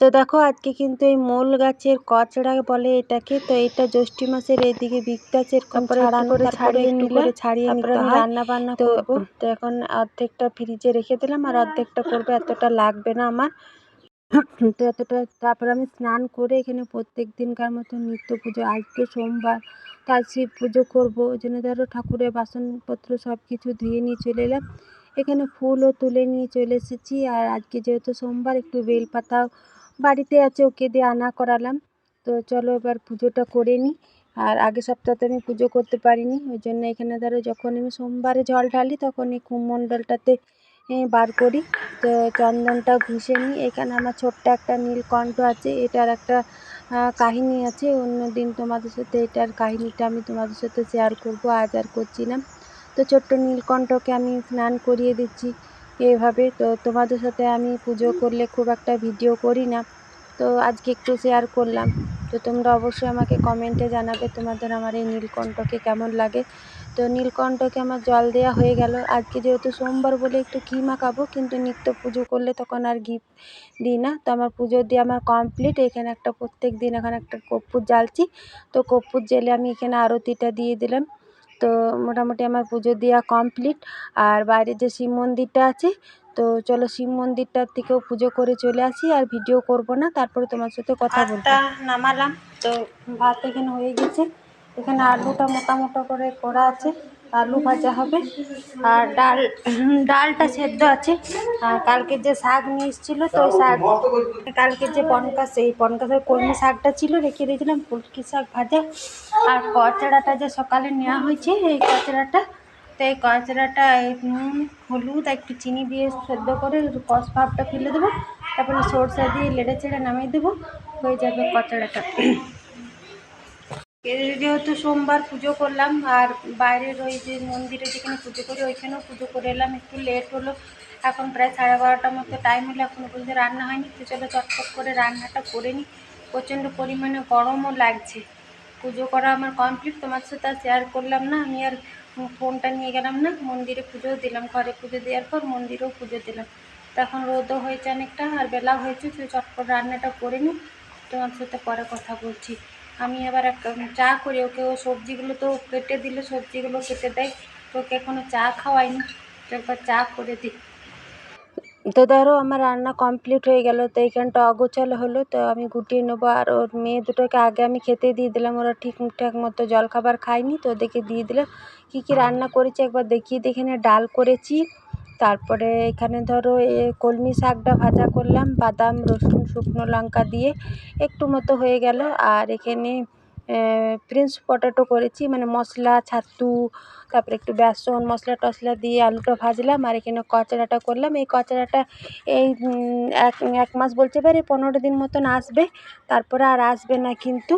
তো দেখো আজকে কিন্তু এই মোল গাছের কচড়া বলে এটাকে তো এটা জ্যৈষ্ঠী মাসের এইদিকে বিকতে আছে এরকম ছাড়ানো করে ছাড়িয়ে নিলে ছাড়িয়ে নিতে হয়। রান্না বান্না তো তো এখন অর্ধেকটা ফ্রিজে রেখে দিলাম আর অর্ধেকটা করব এতটা লাগবে না আমার। তো এতটা তারপর আমি স্নান করে এখানে প্রত্যেক দিনকার মতো নিত্য পুজো আজকে সোমবার তো শিব পুজো করব ওই জন্য ধরো ঠাকুরের বাসনপত্র সব কিছু ধুয়ে নিয়ে চলে এলাম। এখানে ফুলও তুলে নিয়ে চলে এসেছি আর আজকে যেহেতু সোমবার একটু বেলপাতাও বাড়িতে আছে, ওকে দিয়ে আনা করালাম। তো চলো এবার পুজোটা করে নিই আর আগের সপ্তাহতে আমি পুজো করতে পারিনি, ওই জন্য এখানে ধরো যখন আমি সোমবারে জল ঢালি, তখন এই কুমণ্ডলটাতে বার করি। তো চন্দনটা ঘুষে নিই। এখানে আমার ছোট্ট একটা নীলকণ্ঠ আছে, এটার একটা কাহিনী আছে। অন্য দিন তোমাদের সাথে এটার কাহিনিটা আমি তোমাদের সাথে শেয়ার করব, আজ আর করছি না। তো ছোট্ট নীলকণ্ঠকে আমি স্নান করিয়ে দিচ্ছি এভাবে। তো তোমাদের সাথে আমি পুজো করলে খুব একটা ভিডিও করি না। তো আজকে একটু শেয়ার করলাম। তো তোমরা অবশ্যই আমাকে কমেন্টে জানাবে তোমাদের আমার এই নীলকণ্ঠকে কেমন লাগে। তো নীলকণ্ঠকে আমার জল দেওয়া হয়ে গেল। আজকে যেহেতু সোমবার বলে একটু ঘি মাখাবো, কিন্তু নিত্য পুজো করলে তখন আর ঘি দিই না। তো আমার পুজো দিয়ে আমার কমপ্লিট এখানে একটা প্রত্যেক দিন এখানে একটা কর্পূর জ্বালছি। তো কর্পূর জেলে আমি এখানে আরতিটা দিয়ে দিলাম। তো মোটামুটি আমার পুজো দেওয়া কমপ্লিট আর বাইরে যে শিব মন্দিরটা আছে, তো চলো শিব মন্দিরটার থেকেও পুজো করে চলে আসি, আর ভিডিও করব না, তারপরে তোমার সাথে কথা বলব। নামালাম, তো ভাত এখানে হয়ে গেছে, এখানে আলুটা মোটা করে করা আছে আলু ভাজা হবে। আর ডাল, ডালটা সেদ্ধ আছে। আর কালকে যে শাক নিয়ে এসেছিল, তো ওই শাক কালকে যে পনকাস এই পনকাসের কলমি শাকটা ছিল, রেখে দিয়েছিলাম ফুলকি শাক ভাজা। আর কচড়াটা যে সকালে নেওয়া হয়েছে, এই কচড়াটা, তো এই কচড়াটা নুন, হলুদ, একটু চিনি দিয়ে সেদ্ধ করে কষ ভাবটা ফেলে দেবো। তারপরে সরষে দিয়ে লেড়ে চেড়ে নামিয়ে দেবো। হয়ে যাবে কচড়াটা। যেহেতু সোমবার পুজো করলাম, আর বাইরের ওই যে মন্দিরে যেখানে পুজো করি, ওইখানেও পুজো করে এলাম। একটু লেট হলো, এখন প্রায় সাড়ে বারোটার মতো টাইম হলো এখনও পর্যন্ত রান্না হয়নি। তো চলো চটপট করে রান্নাটা করে নিই প্রচণ্ড পরিমাণে গরমও লাগছে। পুজো করা আমার কমপ্লিট তোমার সাথে আর শেয়ার করলাম না। আমি আর ফোনটা নিয়ে গেলাম না। মন্দিরে পুজোও দিলাম, ঘরে পুজো দেওয়ার পর মন্দিরেও পুজো দিলাম। তখন রোদও হয়েছে অনেকটা, আর বেলা হয়েছে তো চটপট রান্নাটা করে নিই তোমার সাথে পরে কথা বলছি। আমি আবার চা করি, ওকে ও সবজিগুলো তো কেটে দিলে সবজিগুলো কেটে দেয়, তো ওকে এখনও চা খাওয়াইনি, তো একবার চা করে দিই। তো ধরো আমার রান্না কমপ্লিট হয়ে গেল, তো এইখানটা অগোছালো হলো, তো আমি গুটিয়ে নেব, আর ওর মেয়ে দুটোকে আগে আমি খেতে দিয়ে দিলাম, ওরা ঠিকঠাক মতো জলখাবার খায়নি, তো ওদেরকে দিয়ে দিলাম, কী কী রান্না করেছি একবার দেখিয়ে দেখে ডাল করেছি তারপরে এখানে ধরো এ কলমি শাকটা ভাজা করলাম, বাদাম, রসুন, শুকনো লঙ্কা দিয়ে একটু মতো হয়ে গেল। আর এখানে প্রিন্স পটেটো করেছি মানে মশলা, ছাতু, তারপরে একটু বেসন, মশলা টশলা দিয়ে আলুটা ভাজলাম। আর এখানে কচড়াটা করলাম। এই কচড়াটা এই এক এক মাস বলতে পারি, পনেরো দিন মতন আসবে। তারপরে আর আসবে না কিন্তু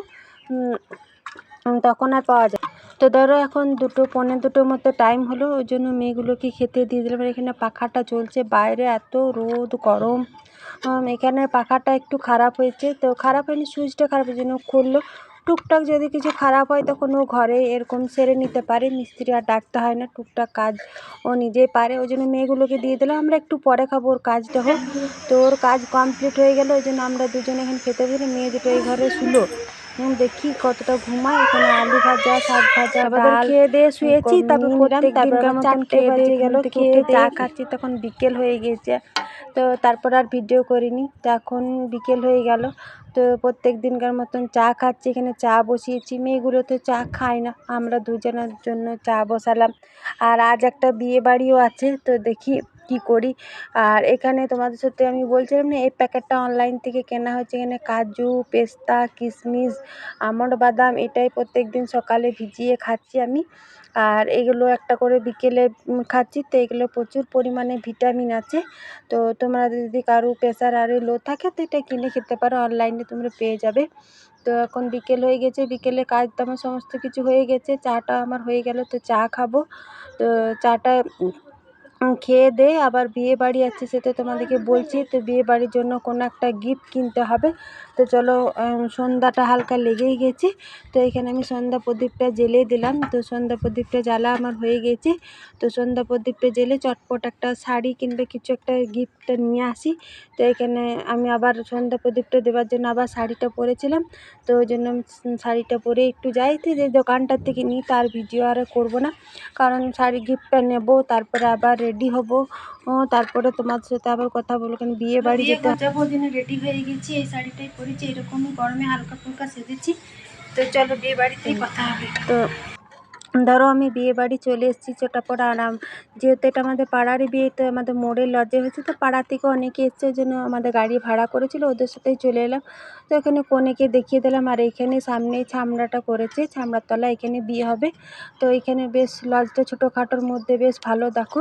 তখন আর পাওয়া যায় তো ধরো এখন দুটো, পৌনে দুটোর মতো টাইম হলো, ওই জন্য মেয়েগুলোকে খেতে দিয়ে দিলাম। এখানে পাখাটা চলছে, বাইরে এত রোদ, গরম। এখানে পাখাটা একটু খারাপ হয়েছে। তো খারাপ হয়নি, সুইচটা খারাপ ওই জন্য খুললো। টুকটাক যদি কিছু খারাপ হয়, তখন ও ঘরে এরকম সেরে নিতে পারে। মিস্ত্রি আর ডাকতে হয় না, টুকটাক কাজ ও নিজেই পারে। ওই জন্য মেয়েগুলোকে দিয়ে দিলাম। আমরা একটু পরে খাব ওর কাজটা হোক তো ওর কাজ কমপ্লিট হয়ে গেল, ওই জন্য আমরা দুজনে এখানে খেতে বসে, মেয়ে দুটো এই ঘরে শুলো। দেখি কতটা ঘুমায়। এখানে আলু ভাজা শাক ভাজা ডাল খেয়ে দিয়ে শুয়েছি। তারপর চারটে বেজে গেল খেয়ে চা খাচ্ছি তখন বিকেল হয়ে গিয়েছে তো তারপর আর ভিডিও করিনি। তো এখন বিকেল হয়ে গেল। তো প্রত্যেক দিনকার মতন চা খাচ্ছি। এখানে চা বসিয়েছি। মেয়েগুলো তো চা খায় না। আমরা দুজনের জন্য চা বসালাম। আর আজ একটা বিয়ে বাড়িও আছে। তো দেখি কী করি? আর এখানে তোমাদের সাথে আমি বলছিলাম না, এই প্যাকেটটা অনলাইন থেকে কেনা হয়েছে। এখানে কাজু, পেস্তা কিশমিশ আমন্ড বাদাম, এটাই প্রত্যেক দিন সকালে ভিজিয়ে খাচ্ছি আমি। আর এগুলো একটা করে বিকেলে খাচ্ছি। তো এগুলো প্রচুর পরিমাণে ভিটামিন আছে। তো তোমরা যদি কারও প্রেশার আরে লো থাকে, তো এটা কিনে খেতে পারো। অনলাইনে তোমরা পেয়ে যাবে। তো এখন বিকেল হয়ে গেছে। বিকেলে কাজ তেমন সমস্ত কিছু হয়ে গেছে। চাটা আমার হয়ে গেল। তো চা খাব। তো চাটা খেয়ে দেয়ে আবার বিয়ে বাড়ি আছে সেটা তোমাদেরকে বলছি, তো বিয়ে বাড়ির জন্য কোনো একটা গিফট কিনতে হবে। তো চলো সন্ধ্যাটা হালকা লেগেই গেছে। তো এখানে আমি সন্ধ্যা প্রদীপটা জ্বেলে দিলাম। তো সন্ধ্যা প্রদীপটা জ্বালা আমার হয়ে গেছে। তো সন্ধ্যা প্রদীপটা জেলে চটপট একটা শাড়ি কিংবা কিছু একটা গিফটটা নিয়ে আসি। তো এখানে আমি আবার সন্ধ্যা প্রদীপটা দেওয়ার জন্য আবার শাড়িটা পরেছিলাম। তো ওই জন্য শাড়িটা পরে একটু যাই। তো যে দোকানটার থেকে নিই, তার ভিডিও আর করব না। কারণ শাড়ি গিফটটা নেব, তারপরে আবার রেডি হব। তারপরে তোমার সাথে আবার কথা বলব কারণ বিয়ে বাড়ি যেতে যাব ওই রেডি হয়ে গেছি এই শাড়িটাই পরেছি এরকমই গরমে হালকা ফুলকা সেজেছি। তো চলো বিয়ে বাড়িতেই কথা হবে। তো ধরো আমি বিয়ে বাড়ি চলে এসেছি চটাপট আরাম যেহেতু এটা আমাদের পাড়ারই বিয়ে তো আমাদের মোড়ের লজে হয়েছে তো পাড়া থেকে অনেকে এসছে ওই জন্য আমাদের গাড়ি ভাড়া করেছিল ওদের সাথেই চলে এলাম। তো এখানে কনেকে দেখিয়ে দিলাম আর এখানে সামনেই ছামড়াটা করেছে ছামড়ার তলা এখানে বিয়ে হবে। তো এখানে বেশ লজটা ছোটোখাটোর মধ্যে বেশ ভালো দেখো।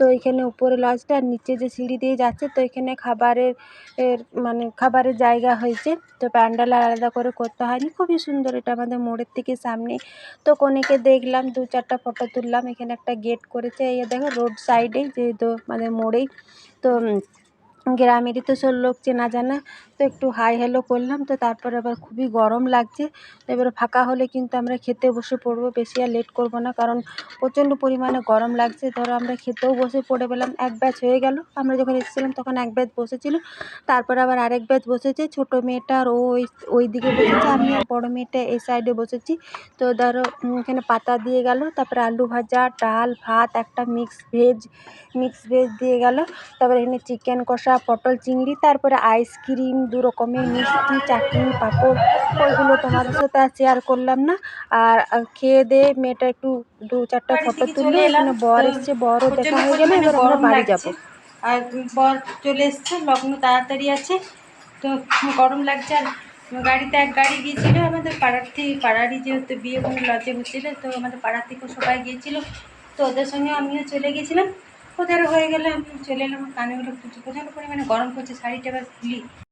তো এখানে উপরে লজটা আর নিচে যে সিঁড়ি দিয়ে যাচ্ছে, তো এখানে খাবারের, এর মানে খাবারের জায়গা হয়েছে। তো প্যান্ডেল আলাদা করে করতে হয়নি। খুবই সুন্দর এটা আমাদের মোড়ের থেকে সামনে। তো কনেকে দেখলাম, দু চারটা ফটো তুললাম। এখানে একটা গেট করেছে। এই দেখো, রোড সাইডেই যেহেতু মানে মোড়েই, তো গ্রামেরই তো সব লোক চেনা জানা। তো একটু হাই হ্যালো করলাম, তো তারপরে আবার খুবই গরম লাগছে। এবারে ফাঁকা হলে কিন্তু আমরা খেতে বসে পড়ব, বেশি আর লেট করব না, কারণ প্রচণ্ড পরিমাণে গরম লাগছে। ধরো আমরা খেতেও বসে পড়ে পেলাম এক ব্যাচ হয়ে গেল। আমরা যখন এসেছিলাম তখন এক ব্যাচ বসেছিল, তারপরে আবার আরেক ব্যাচ বসেছে। ছোটো মেয়েটা আর ও ওই ওই দিকে বসেছে, আমি আর বড়ো মেয়েটা এই সাইডে বসেছি। তো ধরো এখানে পাতা দিয়ে গেল, তারপরে আলু ভাজা, ডাল, ভাত, একটা মিক্স ভেজ মিক্স ভেজ দিয়ে গেল। তারপরে এখানে চিকেন কষা, পটল, চিংড়ি, তারপরে আইসক্রিম দু রকমের মিষ্টি চাটনি পাঁপড় ওইগুলো তোমাদের সাথে আর শেয়ার করলাম না। আর খেয়ে দিয়ে মেয়েটা একটু দু চারটা ফটো তুললো এখানে বর এসছে বরও দেখা হয়ে গেলে এবার আমরা বাড়ি যাব। আর বর চলে এসছে লগ্ন তাড়াতাড়ি আছে। তো গরম লাগছে আর গাড়িতে এক গাড়ি গিয়েছিল আমাদের পাড়ার থেকে পাড়ারই যেহেতু বিয়ে কোনো লজে হচ্ছিল তো আমাদের পাড়ার থেকেও সবাই গিয়েছিল। তো ওদের সঙ্গে আমিও চলে গেছিলাম ওদের হয়ে গেলে আমি চলে এলাম কানে হলো প্রচুর প্রচণ্ড পরিমাণে গরম করছে শাড়িটা এবার খুলি।